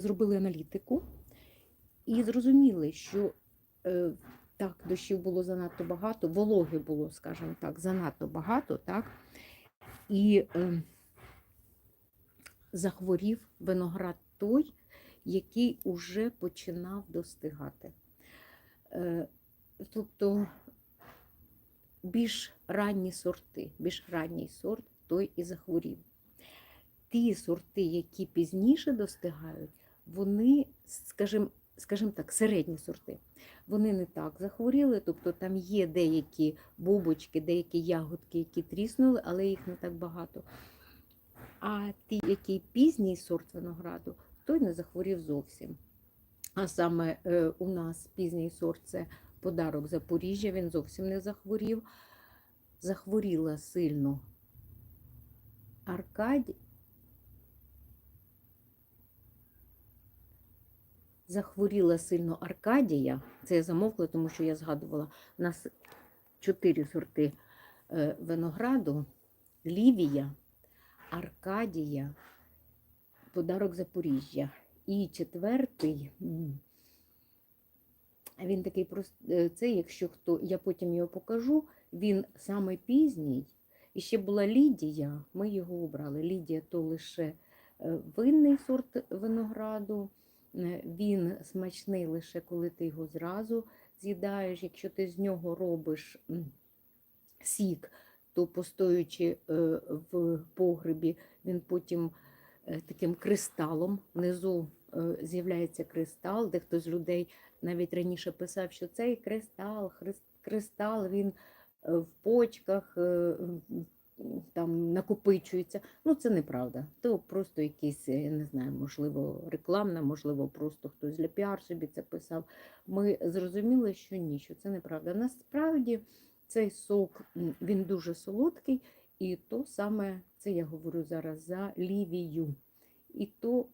зробили аналітику і зрозуміли, що е, так, дощів було занадто багато, вологи було, скажімо так, занадто багато, так, і е, захворів виноград той, який уже починав достигати. Е, тобто більш ранні сорти, більш ранній сорт той і захворів. Ті сорти, які пізніше достигають, вони, скажімо, скажімо так, середні сорти. Вони не так захворіли, тобто там є деякі бобочки, деякі ягодки, які тріснули, але їх не так багато. А ті, який пізній сорт винограду, той не захворів зовсім. А саме е, у нас пізній сорт це подарок Запоріжжя, він зовсім не захворів. Захворіла сильно Аркадій. Захворіла сильно Аркадія. Це я замовкла, тому що я згадувала. У нас чотири сорти е, винограду: Лівія, Аркадія, подарок Запоріжжя. І четвертий, він такий простий, це, якщо хто, я потім його покажу, він саме пізній. І ще була Лідія, ми його обрали. Лідія то лише е, винний сорт винограду. Е, Він смачний лише коли ти його зразу з'їдаєш. Якщо ти з нього робиш сік, то постоючи е, в погребі, він потім е, таким кристалом внизу з'являється кристал, де хтось з людей навіть раніше писав, що цей кристал, кристал він в почках там накопичується. Ну, це неправда. То просто якийсь, я не знаю, можливо, рекламна, можливо, просто хтось для піар собі це писав. Ми зрозуміли, що ні, що це неправда. Насправді цей сок він дуже солодкий, і то саме це я говорю зараз за лівію. І то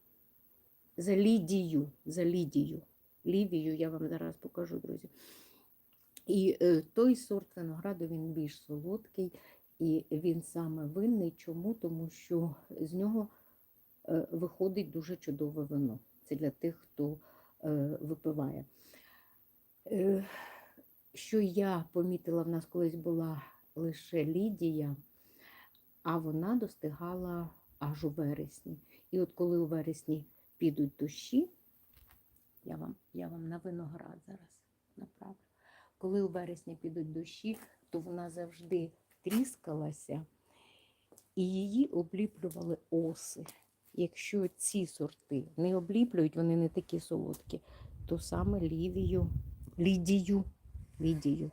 за лідію, за лідію. Лівію я вам зараз покажу, друзі. І е, той сорт винограду він більш солодкий, і він саме винний. Чому? Тому що з нього е, виходить дуже чудове вино. Це для тих, хто е, випиває. Е, що я помітила, в нас колись була лише Лідія, а вона достигала аж у вересні. І от коли у вересні підуть дощі, я вам, я вам на виноград зараз направлю. Коли у вересні підуть дощі, то вона завжди тріскалася і її обліплювали оси. Якщо ці сорти не обліплюють, вони не такі солодкі, то саме лівію, лідію, лідію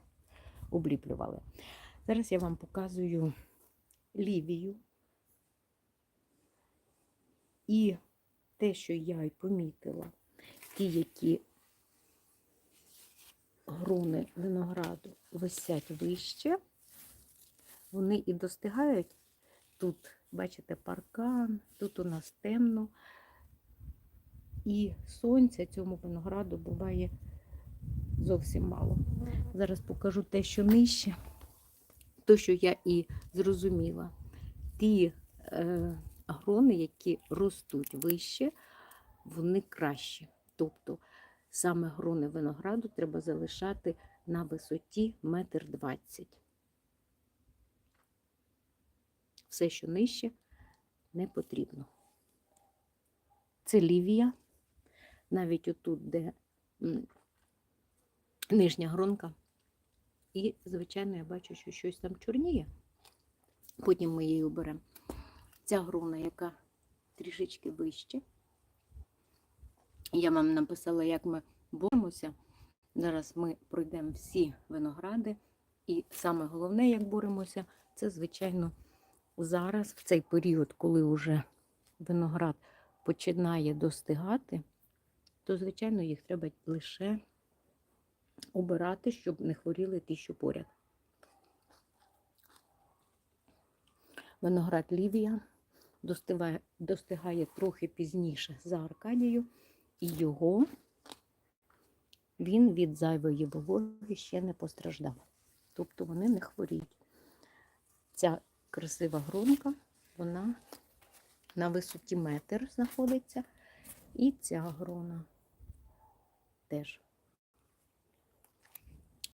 обліплювали. Зараз я вам показую лівію. І те, що я й помітила, ті, які грони винограду висять вище, вони і достигають. Тут, бачите, паркан, тут у нас темно. І сонця цьому винограду буває зовсім мало. Зараз покажу те, що нижче, то, що я і зрозуміла. Ті е, грони, які ростуть вище, вони кращі. Тобто саме грони винограду треба залишати на висоті метр двадцять. Все, що нижче, не потрібно. Це лівія, навіть отут, де нижня гронка. І, звичайно, я бачу, що щось там чорніє. Потім ми її оберемо. Ця грона, яка трішечки вище. Я вам написала, як ми боремося. Зараз ми пройдемо всі виногради. І саме головне, як боремося, це, звичайно, зараз, в цей період, коли вже виноград починає достигати, то, звичайно, їх треба лише обирати, щоб не хворіли ті, що поряд. Виноград Лівія достигає, достигає трохи пізніше за Аркадію, і його він від зайвої вологи ще не постраждав. Тобто вони не хворіють. Ця красива грунка, вона на висоті метр знаходиться. І ця грона теж